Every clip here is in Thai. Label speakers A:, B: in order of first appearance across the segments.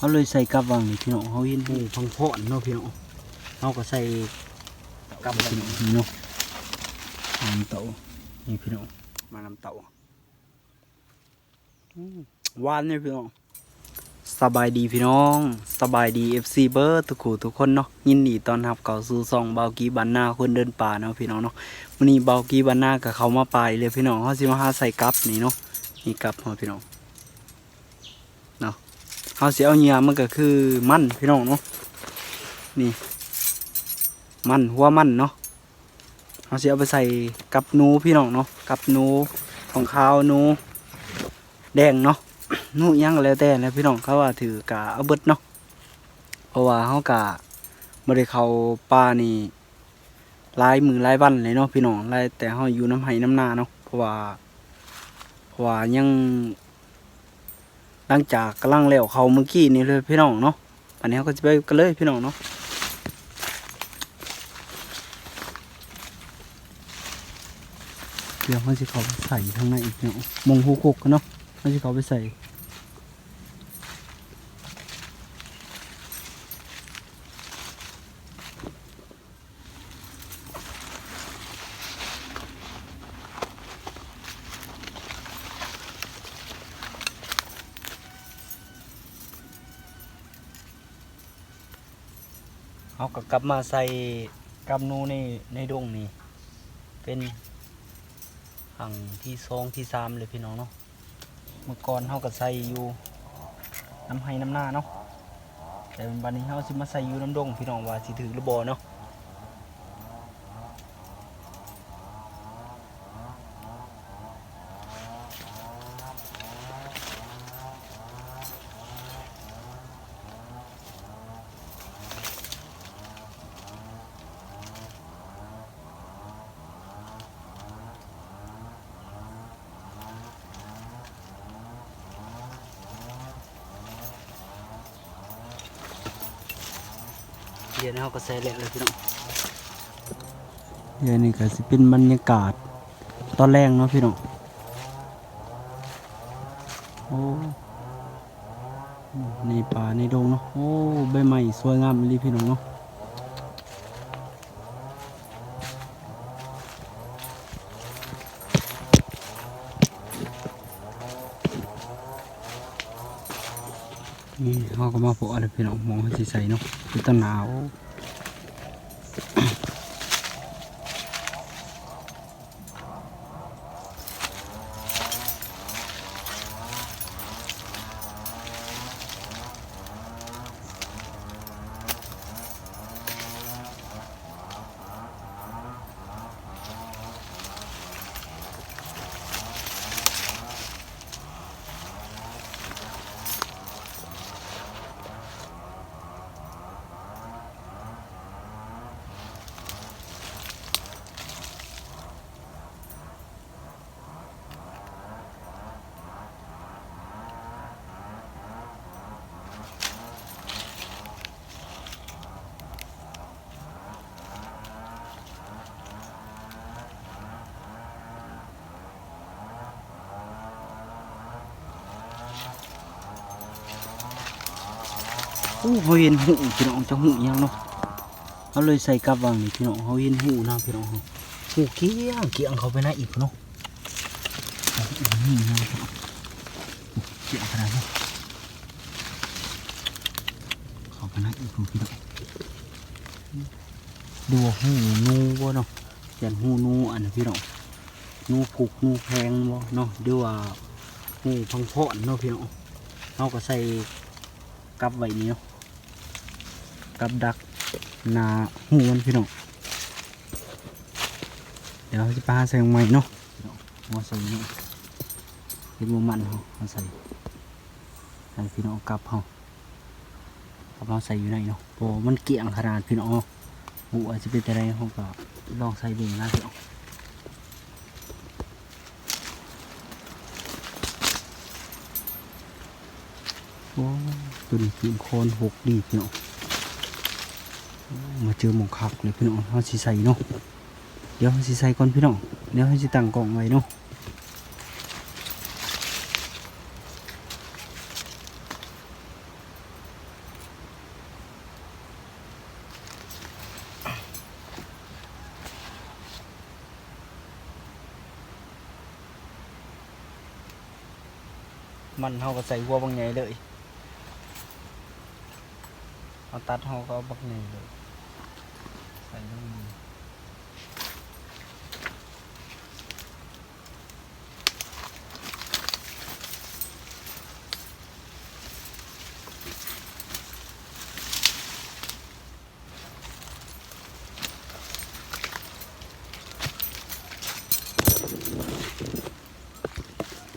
A: เขาเลยใส่กับวางนี่พี่น้องเขาเห็นหูพังเพาะเนาะพี่น้องเขาก็ใส่กับพี่น้องนี่เนาะน้ำเต่านี่พี่น้องมาน้ำเต่าอืมหวานเนี่ยพี่น้องสบายดีพี่น้อง สบายดี FC เบอร์ทุกคู่ทุกคนเนาะยินดีต้อนรับเข้าสู่ซองเบากีบันนาคนเดินป่าเนาะพี่น้องเนาะวันนี้เบากีบันนากับเขามาปลายเลยพี่น้องเขาสิมาหาใส่กับนี่เนาะนี่กับเนาะพี่น้อง เขาเสียเอาเหยื่อมันก็คือมันพี่น้องเนาะนี่มันหัวมันเนาะเขาเสียเอาไปใส่กับนูพี่น้องเนาะกับนูของขาวหนูแดงเนาะนูยังก็แล้วแต่แล้วพี่น้องเขาว่าถือกะเอาเบิดเนาะเพราะว่าเขากะบ่ได้เขาป่านี่ลายมือลายวันเลยเนาะพี่น้องลายแต่เขาอยู่น้ำไห้น้ำนาเนาะเพราะว่าเพราะว่ายัง หลังจากกำลังเลี้ยวเขาเมื่อกี้นี่เลยพี่น้องเนาะอันนี้เขาก็จะไปกันเลยพี่น้องเนาะเดี๋ยวเขาจะเขาไปใส่ข้างในอีกเนาะมงหูกกกันเนาะมันจะเขาไปใส่ เขาก็กลับมาใส่กำนูในในดงนี่ เป็นหังที่สองที่สามเลยพี่น้องเนาะเมื่อก่อนเขาก็ใส่อยู่น้ำไห้น้ำหน้าเนาะแต่วันนี้เขาสิมาใส่อยู่น้ำดงพี่น้องว่าสิถือหรือบ่เนาะ เดี๋ยวนี้เขาก็ใส่แล้วเลยพี่น้องเดี๋ยวนี้ก็สิเป็นบรรยากาศ ตอนแรกเนาะพี่น้องโอ้ในป่าในดงเนาะโอ้ใบไม้สวยงามเลยพี่น้องเนาะ นี่เขาก็มาพออะไรพี่น้องมองให้ใสๆเนาะคือตะหนาว อ้เขาเห็นหูพี่น้องจะหูยังเนาะเขาเลยใส่กับวางนี่พี่น้องเขาเห็นหูนะพี่น้องหูเกี้ยงเกี้ยงเขาไปไหนอีกเนาะนี่นะพี่น้องเกี้ยงขนาดนี้เขาไปไหนอีกพี่น้องดูหูนูบ่เนาะยันหูนูอันนี้พี่น้องนูผูกนูแพงบ่เนาะดูว่าหูพังพาะเนาะพี่น้องเขาก็ใส่กับไว้นี้เนาะ กับดักนาหูมันพี่น้องเดี๋ยวจะปาใส่ลงใหม่เนาะมาใส่เนาะเป็นโมมันเขามาใส่ใส่พี่น้องกับเขากับเราใส่อยู่ในเนาะโอ้มันเกี่ยงขนาดพี่น้องหูอาจจะเป็นอะไรเขาก็ลองใส่ดูนะพี่น้องโอ้ตัวนี้ทีมโคนหกดีพี่น้อง มาเจอหมองคักเลยพี่น้องเขาสีใส่เนาะเดี๋ยวเขาสีใส่ก่อนพี่น้องเดี๋ยวเขาสิตั้งกล่องไว้เนาะมันเขาก็ใส่หัวบางไงเลย เอาตัดเขาก็บางไงเลย ใส่ลงมือ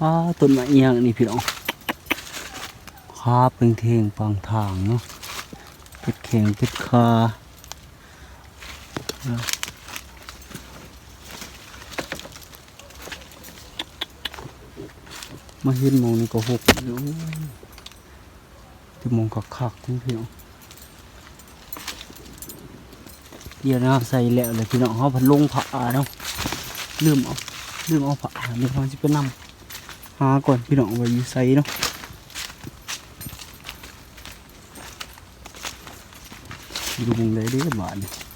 A: อ้าต้นไม้เอียงนี่พี่น้องคาเป็นเทงปางทางเนาะเป็ดเข่งเป็ดคา มาเห็นมองนี่ก็หกอยู่ที่มองคักนี่พี่น้องเดี๋ยวนะครับใส่แล้วเลยพี่น้องเขาพันลงผ้าเนาะลืมเอาลืมเอาผ้าเดี๋ยวเขาจะไปนำหาก่อนพี่น้องไว้อยู่เนาะดูมึงเลยดิบาเนี่ย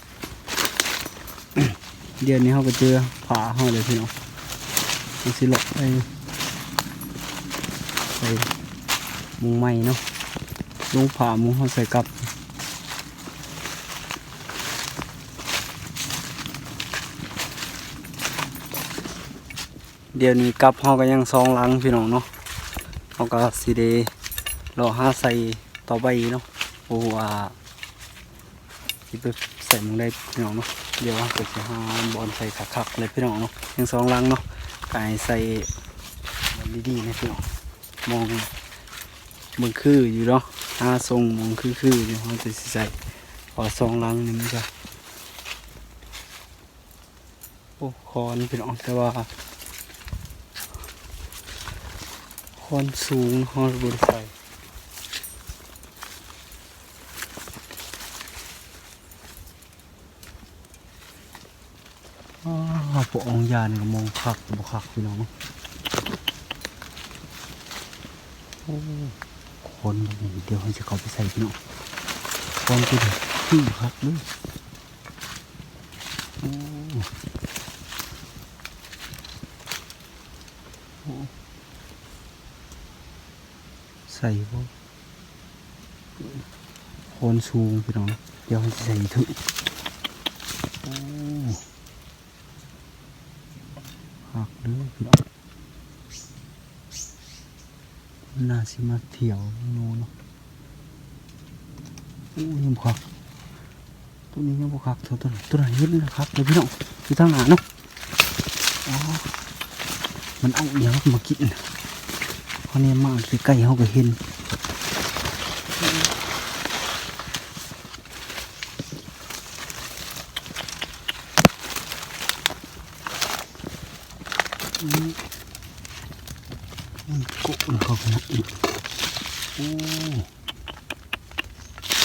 A: เดี๋ยวนี้เขาก็เจอผาเขาเลยพี่น้องมันสิหลอกไปใส่มุงใหม่เนาะลงผามุงเขาใส่กลับเดี๋ยวนี้กลับเฮาก็ยังซองลังพี่น้องเนาะเฮาก็สิได้รอห้าใส่ต่อไปเนาะโอ้ว่าสิไปใส่มึงได้พี่น้องเนาะเดี๋ยวเฮาก็สิหาบอลใส่คักๆเลยพี่น้องเนาะยังซองลังเนาะกายใส่บอลดีๆนะพี่น้องมองมึงคืออยู่เนาะหาทรงมองคือๆอยู่เฮาจะใส่พอซองลังนี่มันจะโอ้คอนพี่น้องแต่ว่าคอนสูงฮอดบนไฟอ้าว พวกองยานก็มองคักบ่คักพี่น้องโอ้คนเดี๋ยวเขาจะเข้าไปใส่พี่น้องคนที่เด็กขึ้นคักเลยโอ้โอ้ใส่พวกคนสูงพี่น้องเดี๋ยวให้ใส่ถึงโอ้หักเลยพี่น้อง น่าสิมาเที่ยวโน่นเนาะโอ้ยังบ่คักตัวนี้ยังบ่คักเท่าตัวนั้นตัว กินเขาเนี่ยมาใกล้ๆเขาก็เห็นอืมอืมกุ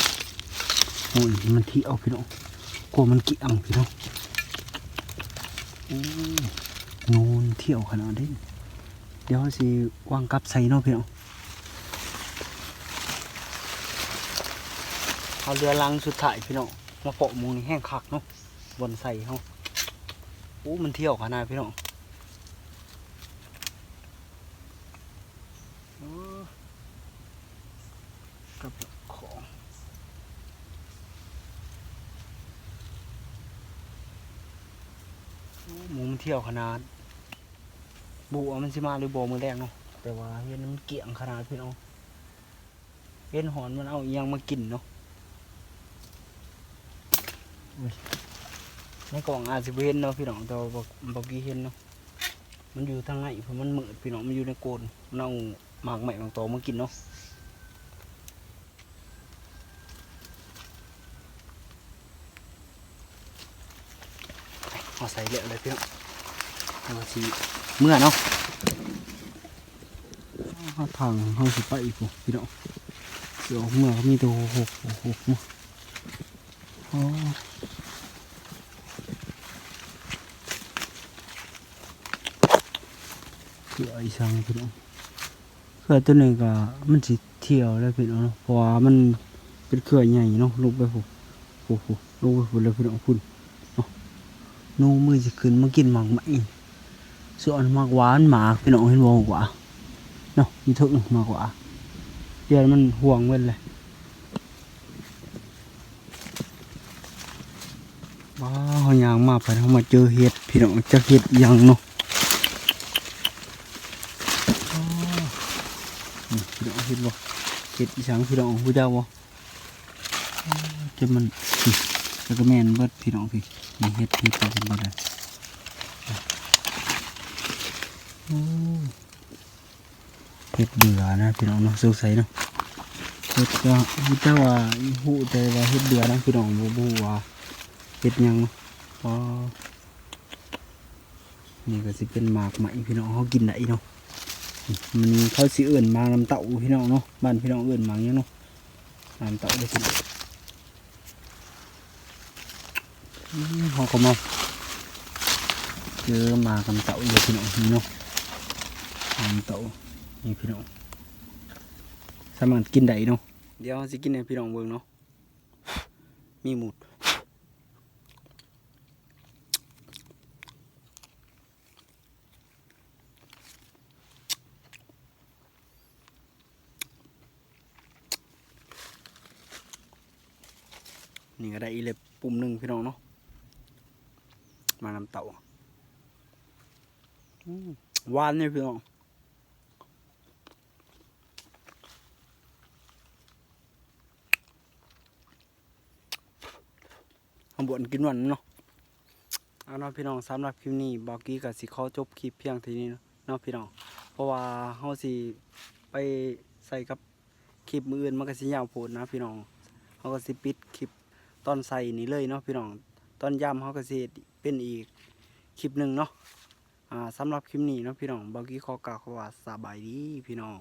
A: มันเขาขนาดอีกโอ้โอ้ยมันที่เอาพี่น้องกลัวมันกี่ยงพี่น้องโอ้นูนเที่ยวขนาดนี้เดี๋ยวสิวางกับใส่เนาะพี่น้องเอาเรือลังสุดท้ายพี่น้องมาเปาะมูนี่แห้งคักเนาะบนใส่เฮาโอ้มันเที่ยวขนาดพี่น้องโอ้กับของโอ้หมูมันเที่ยวขนาดบัวมันสิมาหรือบัวมือแรกเนาะแต่ว่าเห็นมันเกี่ยงขนาดพี่น้องเห็นหอนมันเอาอยังมากินเนาะในกล่องอาจจะเห็นเนาะพี่น้องแต่ว่าบ่บ่กี้เห็นเนาะมันอยู่ทางไหนเพราะมันมืดพี่น้องมันอยู่ในโกนมันเอาหมากใหม่บางตัวมากินเนาะเอาใส่เละเลยพี่น้อง เอาสิเมื่อเนาะเอาทางเขาสิไปอีกพุ่นพี่น้องเดี๋ยวเมื่อเขามีตัวหกหกหกมั้งอ๋อเสืออีสังพี่น้องเสือตัวหนึ่งก็มันสิเที่ยวแล้วพี่น้องเพราะว่ามันเป็นเครือใหญ่เนาะลูกไปพุ่นโอ้โหลูกไปพุ่นเลยพี่น้องพุ่นเนาะนูมือจะขึ้นมากินหมากไหม ส่วนมากหวานหมากพี่น้องเห็นบ่หว่าเนาะมีถึงมากกว่าเดี๋ยวมันห่วงเว้นเลยว้าวเขายางมาไปเขามาเจอเห็ดพี่น้องจะเห็ดยังเนาะพี่น้องเห็ดบ่เห็ดอีสังพี่น้องผู้เจ้าบ่อ้าวจะมันแล้วก็แม่นเบิดพี่น้องพี่นี่เห็ดเห็ดเป็นบ่ได้โอ้ เห็ดเบื่อนะพี่น้องเนาะสงสัยเนาะเห็ดก็ผู้เจ้าว่าฮู้แต่ว่าเห็ดเบื่อนะพี่น้องบ่บ่ฮู้ว่าเห็ดหยังเนาะอ๋อนี่ก็สิเป็นหมากไหมพี่น้องเขากินได้เนาะมันเขาสิเอื่นหมากน้ำเต้าพี่น้องเนาะบ้านพี่น้องเอื่นหมากหยังเนาะน้ำเต้าได้กินอืมเขาก็มาเจอหมากน้ำเต้าอยู่พี่น้องนี่เนาะ น้ำเต้านี่พี่น้องสามารถกินได้เนาะเดี๋ยวสิกินให้พี่น้องเบิ่งเนาะมีหมุดนี่ก็ได้อีเล็บปุ่มหนึ่งพี่น้องเนาะมาน้ำเต่าหวานเนี่ยพี่น้อง ข้างบนกินวานเนาะเอาเนาะพี่น้องสำหรับคลิปนี้บอกกี้กับสิขอจบคลิปเพียงเท่านี้เนาะพี่น้องเพราะว่าเฮาสิไปใส่กับคลิปมืออื่นมันก็สิยาวโพดนะพี่น้องเฮาก็สิปิดคลิปตอนใส่นี่เลยเนาะพี่น้องตอนย่ำเขาก็สิเฮ็ดเป็นอีกคลิปหนึ่งเนาะอ่าสำหรับคลิปนี้เนาะพี่น้องบางกี้ขอกล่าวว่าสบายดีพี่น้อง